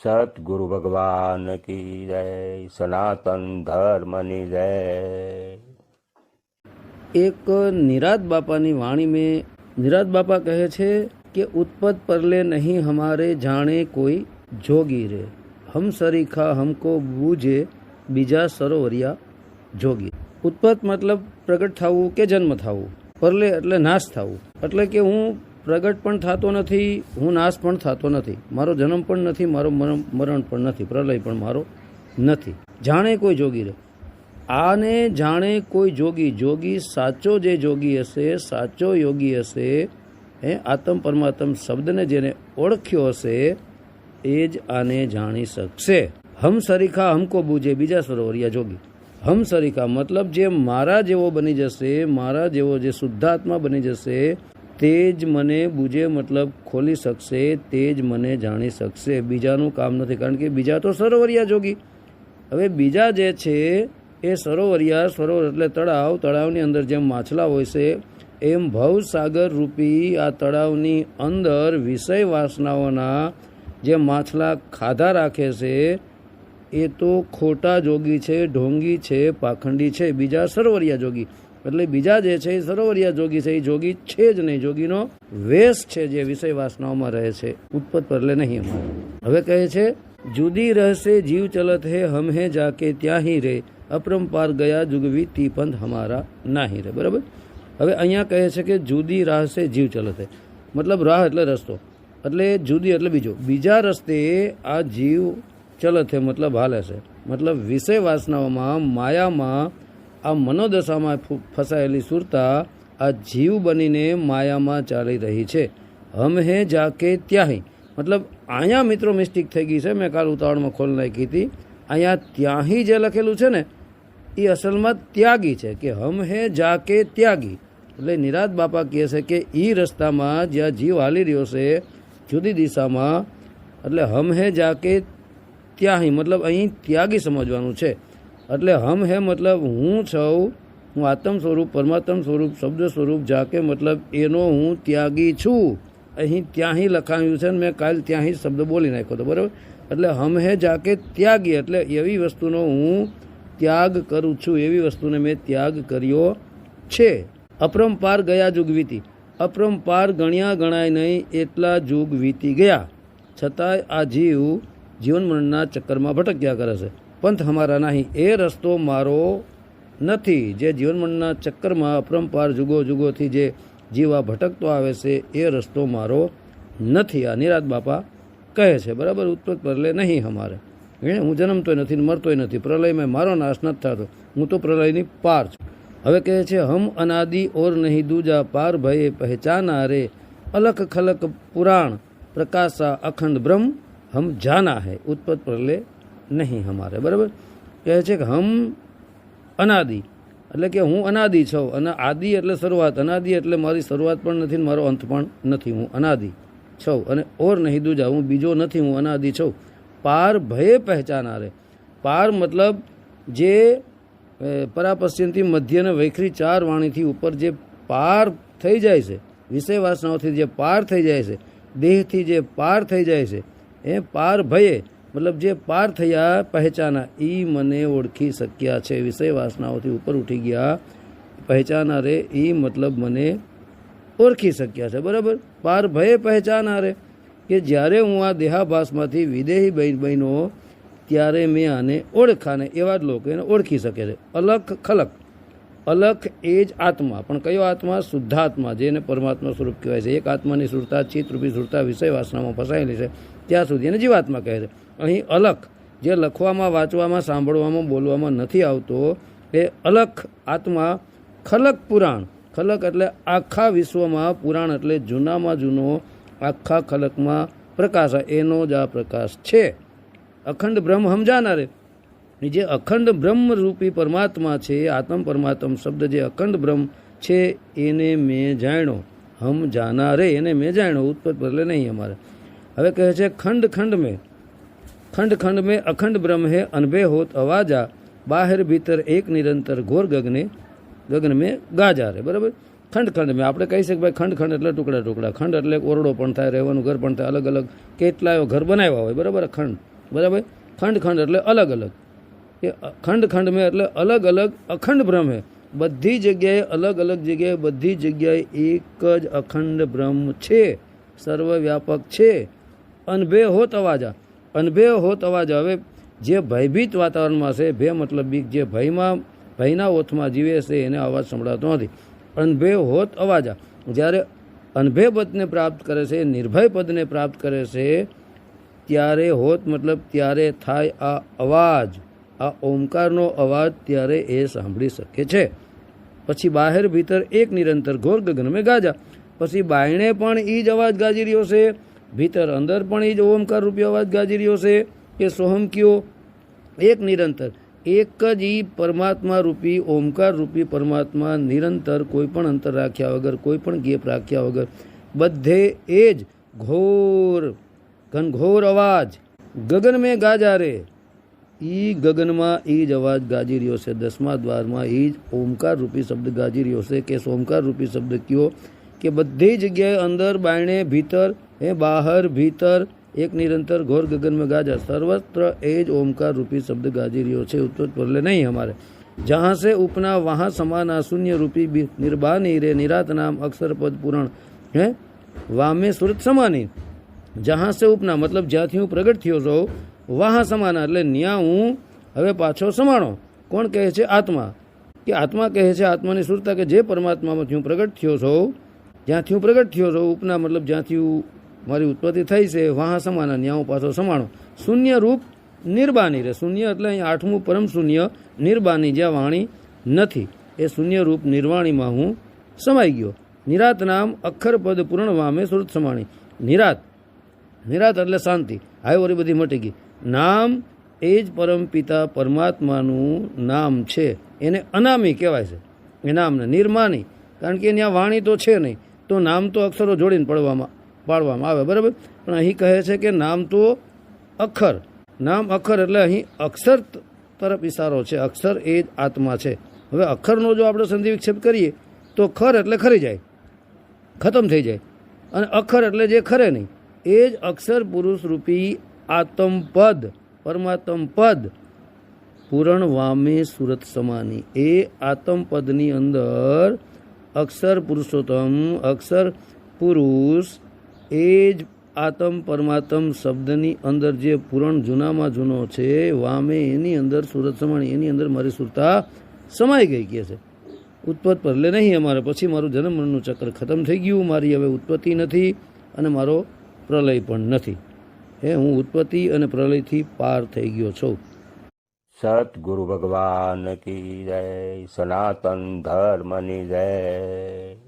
સતગુરુ ભગવાન કી જય સનાતન ધર્મની જય એક નિરાત બાપાની વાણી મેં નિરાત બાપા કહે છે કે ઉત્પત પરલે નહીં હમારે જાણે કોઈ જોગી રે હમ સરીખા હમકો બૂજે બીજા સરોવરિયા જોગી ઉત્પત મતલબ પ્રગટ થવું કે જન્મ થવું પરલે એટલે નાશ થવું એટલે કે હું પ્રગટ પણ થતો નથી, હું નાશ પણ થતો નથી. મારો જન્મ પણ નથી, મારો મરણ પણ નથી, પ્રલય પણ મારો નથી. જાણે કોઈ જોગી રહે. આને જાણે કોઈ જોગી જોગી સાચો જે જોગી હશે, સાચો યોગી હશે એ આત્મ પરમાત્મ શબ્દને જેને ઓળખ્યો હશે, એ જ આને જાણી શકશે. હમ સરીખા હમકો બુજે, બીજા સરોવરિયા જોગી. હમ સરીખા મતલબ જે મારા જેવો બની જશે, મારા જેવો જે શુદ્ધાત્મા બની જશે તે જ મને બુજે મતલબ ખોલી શકશે, તે જ મને જાણી શકશે. બીજાનું કામ નથી, કારણ કે બીજા તો સરોવરિયા જોગી. હવે બીજા જે છે, એ સરોવરિયા, સરોવર એટલે તળાવ, તળાવની અંદર જેમ માછલા હોય છે, એમ ભવસાગર રૂપી આ તળાવની અંદર વિષય વાસનાઓના જે માછલા ખાધા રાખે છે, એ તો ખોટા જોગી છે, ઢોંગી છે, પાખંડી છે, બીજા સરોવરિયા જોગી. એટલે બીજા જે છે એ સરોવરિયા જોગી છે, એ જોગી છે જ નહીં. જોગીનો વેશ છે જે વિષય વાસનાઓમાં રહે છે. ઉત્પત પરલે નહીં અમારે. હવે કહે છે, જુદી રહેશે જીવ ચલત હે, હમ હે જાકે ત્યાં હી રે અપરંપાર ગયા જુગવી તી પંથ હમારા નાહી રે. બરાબર? હવે અહીંયા કહે છે કે જુદી રાહ સે જીવ ચલત હે. મતલબ રાહ એટલે રસ્તો. એટલે જુદી એટલે બીજો. બીજા રસ્તે આ જીવ ચલત હે, મતલબ હાલે છે. મતલબ વિષય વાસનાઓમાં માયામાં આ મનોદશામાં ફસાયેલી સુરતા આ જીવ બનીને માયામાં ચાલી રહી છે. હમ હે જાકે ત્યાંહી. મતલબ, અહીંયા મિત્રો મિસ્ટેક થઈ ગઈ છે. મેં કાલ ઉતાવળમાં ખોલ નાખી હતી. અહીંયા ત્યાંહી જે લખેલું છે ને, એ અસલમાં ત્યાગી છે કે હમ હે જાકે ત્યાગી. એટલે નિરાત બાપા કહે છે કે એ રસ્તામાં જ્યાં જીવ હાલી રહ્યો છે, જુદી દિશામાં, એટલે હમ હે જાકે ત્યાંહી. મતલબ, અહીં ત્યાગી સમજવાનું છે. એટલે હમ હે મતલબ હું છું, હું આત્મ સ્વરૂપ, પરમાત્મ સ્વરૂપ, શબ્દ સ્વરૂપ, જાકે મતલબ એનો હું ત્યાગી છું. અહીં ત્યાંહી લખાયું છે ને મેં કાલ ત્યાંહી શબ્દ બોલી નાખ્યો હતો બરાબર? એટલે હમ હે જાકે ત્યાગી, એટલે એવી વસ્તુનો હું ત્યાગ કરું છું, એવી વસ્તુને મેં ત્યાગ કર્યો છે. અપરંપાર ગયા જુગ વીતી. અપરંપાર ગણ્યા ગણાય નહીં, એટલા જુગ વીતી ગયા. છતાંય આ જીવ જીવન મરણના ચક્કરમાં ભટક્યા કરે છે. પંથ હમારા નહીં. એ રસ્તો મારો નથી. જે જીવન મરણના ચક્કરમાં અપરંપાર જુગો જુગોથી જે જીવા ભટકતો આવે છે, એ રસ્તો મારો નથી. આ નિરાત બાપા કહે છે, બરાબર? ઉત્પત પ્રલય નહીં અમારે. એણે, હું જન્મતોય નથી મરતોય નથી. પ્રલયમાં મારો નાશ નથી થતો. હું તો પ્રલયની પાર છું. હવે કહે છે, હમ અનાદિ ઓર નહીં દૂજા પાર ભયે પહેચાના રે અલખ ખલક પુરાણ પ્રકાશા અખંડ બ્રહ્મ હમ જાના હૈ. ઉત્પત પ્રલય નહીં હમારે બરાબર? કહે છે કે હમ અનાદિ. એટલે કે હું અનાદિ છું. અને આદિ એટલે શરૂઆત. અનાદિ એટલે મારી શરૂઆત પણ નથી મારો અંત પણ નથી. હું અનાદિ છું. અને ઓર નહીં દૂજા, હું બીજો નથી, હું અનાદિ છું. પાર ભયે પહેચાનારે. પાર મતલબ જે પરાપશ્ચિમથી મધ્ય અને વૈખરી ચાર વાણીથી ઉપર જે પાર થઈ જાય છે, વિષય વાસનાઓથી જે પાર થઈ જાય છે, દેહથી જે પાર થઈ જાય છે, એ પાર ભયે મતલબ જે પાર થયા પહેચાના એ મને ઓળખી શક્યા છે. વિષય વાસનાઓથી ઉપર ઉઠી ગયા પહેચાના રે એ મતલબ મને ઓળખી શક્યા છે. બરાબર? પાર ભય પહેચાના રે કે જ્યારે હું આ દેહાભાસમાંથી વિદેહી બહેન બહેનો, ત્યારે મેં આને ઓળખાને એવા જ લોકો એને ઓળખી શકે છે. અલખ ખલક. અલખ એ જ આત્મા. પણ કયો આત્મા? શુદ્ધાત્મા, જેને પરમાત્મા સ્વરૂપ કહેવાય છે. એક આત્માની સુરતા ચિત્તરૂપી સુરતા વિષય વાસનામાં ફસાયેલી છે. ત્યાં સુધી એને જીવાત્મા કહે છે. અહીં અલખ જે લખવામાં, વાંચવામાં, સાંભળવામાં, બોલવામાં નથી આવતો, એ અલખ આત્મા ખલક પુરાણ. ખલક એટલે આખા વિશ્વમાં પુરાણ એટલે જૂનામાં જૂનો, આખા ખલકમાં પ્રકાશ. એનો જ આ પ્રકાશ છે. અખંડ બ્રહ્મ સમજાનારે. જે અખંડ બ્રહ્મ રૂપી પરમાત્મા છે, આત્મ પરમાત્મ શબ્દ જે અખંડ બ્રહ્મ છે, એને મેં જાણ્યો. હમ જાના રે એને મેં જાણ્યો. ઉત્પત્ત બદલે નહીં અમારે. હવે કહે છે, ખંડ ખંડ મેં. ખંડ ખંડ મેં અખંડ બ્રહ્મ હે, અનભે હોત અવાજા. બહાર ભીતર એક નિરંતર ઘોર ગગને, ગગન મેં ગાજા રે. બરાબર? ખંડ ખંડ મેં. આપણે કહી શકીએ, ભાઈ, ખંડ ખંડ એટલે ટુકડા ટુકડા. ખંડ એટલે ઓરડો પણ થાય, રહેવાનું ઘર પણ થાય, અલગ અલગ. કેટલાય ઘર બનાવ્યા હોય. બરાબર? ખંડ. બરાબર? ખંડ ખંડ એટલે અલગ અલગ. એ ખંડ ખંડ મેં એટલે અલગ અલગ અખંડ બ્રહ્મ બધી જગ્યાએ અલગ અલગ જગ્યાએ બધી જગ્યાએ એક જ અખંડ બ્રહ્મ છે. સર્વવ્યાપક છે. અનભે હોત અવાજા. અનભે હોત અવાજા. હવે જે ભયભીત વાતાવરણમાં છે ભે મતલબ બીક, જે ભયમાં, ભયના ઓથમાં જીવે છે, એને અવાજ સંભળાતો નથી. અનભે હોત અવાજા. જ્યારે અનભે પદને પ્રાપ્ત કરે છે, નિર્ભય પદને પ્રાપ્ત કરે છે, ત્યારે હોત મતલબ ત્યારે થાય આ અવાજ. આ ઓમકારનો અવાજ ત્યારે એ સાંભળી શકે છે. પછી બહાર ભીતર એક નિરંતર ઘોર ગગનમે ગાજા. પછી બાયણે પણ એ જ અવાજ ગાજી રહ્યો છે. ભીતર અંદર પણ એ જ ઓમકાર રૂપી અવાજ ગાજી રહ્યો છે કે સોહમ કયો? એક નિરંતર, એક જ એ પરમાત્મા રૂપી, ઓમકાર રૂપી પરમાત્મા નિરંતર કોઈ પણ અંતર રાખ્યા વગર, કોઈ પણ ગેપ રાખ્યા વગર. બધે એ જ ઘોર, ઘનઘોર અવાજ ગગન મેં ગાજા રે. ઈ ગગનમાં ઈ જ અવાજ ગાજી રહ્યો છે દસમા દ્વારમાં ઈ જ ઓમકાર રૂપી શબ્દ ગાજી રહ્યો છે કે સોમકાર રૂપી શબ્દ કયો કે બધી જગ્યાએ અંદર બાયણે ભીતર એ બહાર ભીતર એક નિરંતર ઘોર ગગનમાં ગાજા સર્વત્ર એ જ ઓમકાર રૂપી શબ્દ ગાજી રહ્યો છે ઉત્તર પરલે નહીં हमारे जहाँ से उपना वहाँ समाना शून्य रूपी बि- निर्बानी रे निरात नाम अक्षर पद पुराण હે વામે સુરત સમાની જહાં સે ઉપના મતલબ જ્યાંથી હું પ્રગટ થયો છું વહાં સમાના એટલે ન્યા હું હવે પાછો સમાણો. કોણ કહે છે આત્મા? કે આત્મા કહે છે આત્માની સુરતા કે જે પરમાત્મામાંથી હું પ્રગટ થયો છું જ્યાંથી હું પ્રગટ થયો છું, ઉપના મતલબ જ્યાંથી હું મારી ઉત્પત્તિ થઈ છે, વાહ સમાના, ન્યા હું પાછો સમાણો. શૂન્ય રૂપ નિર્બાની રે. શૂન્ય એટલે અહીં આઠમું પરમ શૂન્ય નિર્બાની જ્યાં વાણી નથી. એ શૂન્ય રૂપ નિર્વાણીમાં હું સમાઈ ગયો. નિરાત નામ અક્ષર પદ પૂર્ણ વામે સુરત સમાણી. નિરાત. નિરાત એટલે શાંતિ. હાય વળી બધી મટી ગઈ. નામ એ જ પરમ પિતા પરમાત્માનું નામ છે. એને અનામી કહેવાય છે. એ નામને નિર્માની. કારણ કે ત્યાં વાણી તો છે નહીં. તો નામ તો અક્ષરો જોડીને પડવામાં પાડવામાં આવે, બરાબર? પણ અહીં કહે છે કે નામ તો અખર. નામ અખર એટલે અહીં અક્ષર તરફ ઇશારો છે. અક્ષર એ જ આત્મા છે. હવે અખરનો જો આપણે સંધિ વિક્ષેપ કરીએ, તો ખર એટલે ખરી જાય. ખતમ થઈ જાય. અને અખર એટલે જે ખરે નહીં, એ જ અક્ષર પુરુષ રૂપી આત્મપદ પરમાત્મ પદ પૂરણ વામે સુરત સમાની. એ આત્મપદની અંદર અક્ષર પુરુષોત્તમ, અક્ષર પુરુષ, એ જ આત્મ પરમાત્મ શબ્દની અંદર જે પૂરણ જૂનામાં જૂનો છે, વામે એની અંદર સુરત સમાણી એની અંદર મારી સુરતા સમાઈ ગઈ કે છે. ઉત્પત્ત પરલે નહીં અમારે, પછી મારું જન્મ મરણનું ચક્ર ખતમ થઈ ગયું, મારી હવે ઉત્પત્તિ નથી અને મારો પ્રલય પણ નથી. હે, હું ઉત્પત્તિ અને પ્રલયથી પાર થઈ ગયો છું. સતગુરુ ભગવાન કી જય, સનાતન ધર્મની જય.